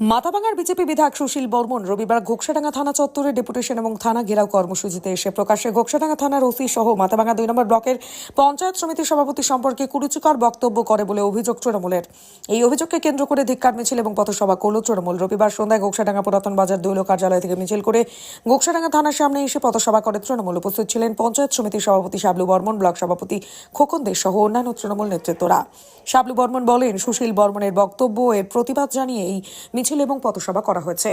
মাথাভাঙার BJP বিধায়ক সুশীল বর্মন রবিবার ঘোকসাডাঙ্গা থানা চত্বরে ডেপুটেশন এবং থানা ঘেরাও কর্মসূচিতে এসে প্রকাশ্যে ঘোকসাডাঙ্গা থানার ওসি সহ মাথাভাঙা দুই নম্বর ব্লকের পঞ্চায়েত সমিতির সভাপতি সম্পর্কে কুরুচিকর বক্তব্য করে বলে অভিযোগ তৃণমূলের। এই অভিযোগকে কেন্দ্র করে ধিক্কার, মিছিল এবং পথসভা করল তৃণমূল। রবিবার সন্ধ্যায় ঘোকসাডাঙ্গা পুরাতন বাজার দৈল কার্যালয় থেকে মিছিল করে ঘোকসাডাঙ্গা থানার সামনে এসে পথসভা করে তৃণমূল উপস্থিত ছিলেন পঞ্চায়েত সমিতির সভাপতি শাবলু বর্মন, ব্লক সভাপতি খোকন দে সহ অন্যান্য তৃণমূল নেতৃত্বরা। শাবলু বর্মন বলেন, সুশীল বর্মনের বক্তব্য এর প্রতিবাদ জানিয়ে এই মিছিল এবং পথসভা করা হয়েছে।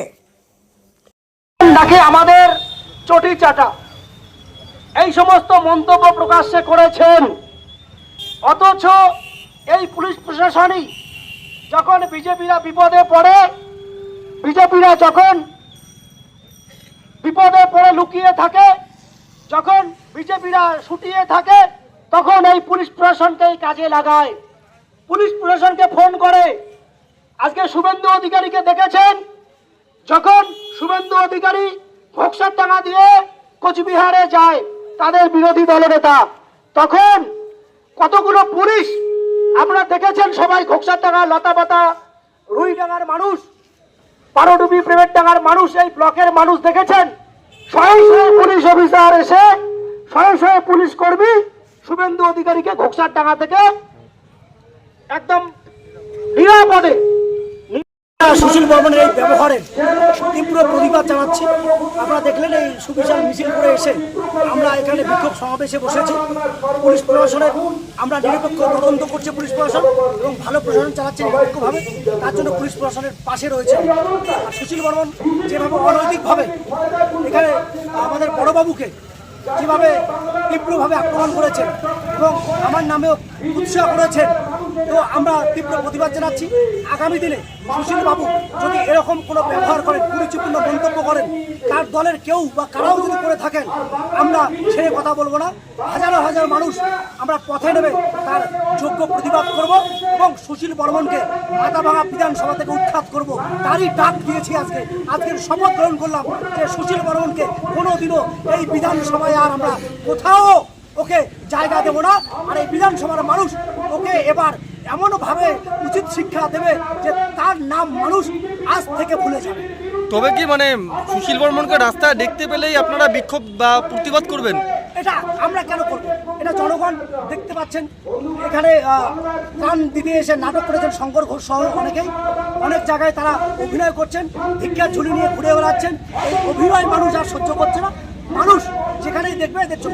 আমাদের চটি চাটা। এই সমস্ত মন্তব্য প্রকাশ্যে করেছেন। অথচ এই পুলিশ প্রশাসনই যখন বিজেপিরা বিপদে পড়ে, বিজেপিরা যখন বিপদে পড়ে লুকিয়ে থাকে, যখন বিজেপিরা ছুটিয়ে থাকে, তখন এই পুলিশ প্রশাসনকেই কাজে লাগায়। পুলিশ প্রশাসনকে ফোন করে আজকে শুভেন্দু অধিকারীকে দেখেছেন, যখন শুভেন্দু অধিকারী ভোক্সার টাকা দিয়ে কোচবিহারে যায় তাদের বিরোধী দলনেতা, তখন কতগুলো পুলিশ আপনারা দেখেছেন সবাই ঘোকসার টাকা লতাপাতা ডাঙার মানুষ, পারডুবি, প্রেমের টাকার মানুষ, এই ব্লকের মানুষ দেখেছেন? স্বয়ং স্বয়ং পুলিশ অফিসার এসে, স্বয়ং স্বয়ং পুলিশ কর্মী শুভেন্দু অধিকারীকে ঘোকসার টাকা থেকে একদম সুশীল বর্মনের এই ব্যবহারের তীব্র প্রতিবাদ জানাচ্ছি। আপনারা দেখলেন এই সুবিশাল মিছিল করে এসে আমরা এখানে বিক্ষোভ সমাবেশে বসেছি। পুলিশ প্রশাসনের আমরা নিরপেক্ষ তদন্ত করছে পুলিশ প্রশাসন এবং ভালো প্রশাসন চালাচ্ছে নিরপেক্ষভাবে। তার জন্য পুলিশ প্রশাসনের পাশে রয়েছে আর সুশীল বর্মন যেভাবে অনৈতিকভাবে এখানে আমাদের বড়বাবুকে যেভাবে তীব্রভাবে আক্রমণ করেছেন এবং আমার নামেও উৎসাহ করেছেন তো আমরা তীব্র প্রতিবাদ জানাচ্ছি। আগামী দিনে সুশীল বাবু যদি এরকম কোনো ব্যবহার করেন, কুরুচিপূর্ণ মন্তব্য করেন, তার দলের কেউ বা কারাও যদি করে থাকেন, আমরা ছেড়ে কথা বলব না। হাজারো হাজার মানুষ আমরা পথে নেমে তার যোগ্য প্রতিবাদ করব এবং সুশীল বর্মনকে মাথাভাঙা বিধানসভা থেকে উৎখাত করব। তারই ডাক দিয়েছি আজকে। আজকের শপথ গ্রহণ করলাম যে সুশীল বর্মনকে কোনোদিনও এই বিধানসভায় আর আমরা কোথাও ওকে জায়গা দেবো না। আর এই বিধানসভার মানুষ ওকে এবার এমনভাবে উচিত শিক্ষা দেবে যে তার নাম মানুষ আজ থেকে ভুলে যাবে। তবে কি মানে সুশীল বর্মনকে রাস্তায় দেখতে পেলেই আপনারা বিক্ষোভ বা প্রতিবাদ করবেন? এটা আমরা কেন করব? এটা জনগণ দেখতে পাচ্ছেন। এখানে প্রাণ দিতে এসে নাটক করেছেন শঙ্কর ঘোষ সহ অনেকেই। অনেক জায়গায় তারা অভিনয় করছেন ভিক্ষার ঝুলি নিয়ে ঘুরে বেড়াচ্ছেন। এই অভিনয় মানুষ আর সহ্য করছে না। মানুষ যেখানেই দেখবে এদের চোখ